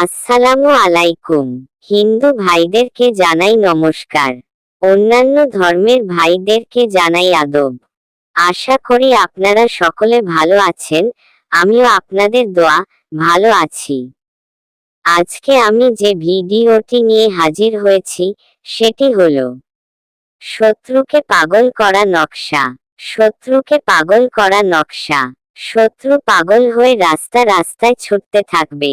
আসসালামু আলাইকুম। হিন্দু ভাইদেরকে জানাই নমস্কার। অন্যান্য ধর্মের ভাইদেরকে জানাই আদব। আশা করি আপনারা সকলে ভালো আছেন, আমিও আপনাদের দোয়া, ভালো আছি। আজকে আমি যে ভিডিওটি নিয়ে হাজির হয়েছি, সেটি হল শত্রুকে পাগল করা নকশা। শত্রুকে পাগল করা নকশা। শত্রু পাগল হয়ে রাস্তা রাস্তায় ছুটতে থাকবে।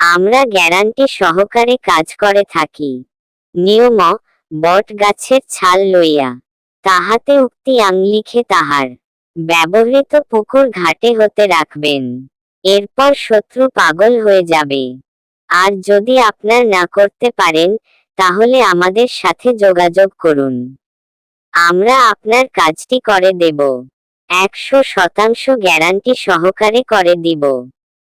আমরা গ্যারান্টি সহকারে কাজ করে থাকি। নিয়ম, বট গাছের ছাল লইয়া, তাহাতে উক্তি আংলিখে তাহার। ব্যবহৃত পুকুর ঘাটে হতে রাখবেন। এরপর শত্রু পাগল হয়ে যাবে। আর যদি আপনার না করতে পারেন, তাহলে আমাদের সাথে যোগাযোগ করুন। আমরা আপনার কাজটি করে দেব। একশো শতাংশ গ্যারান্টি সহকারে করে দিব।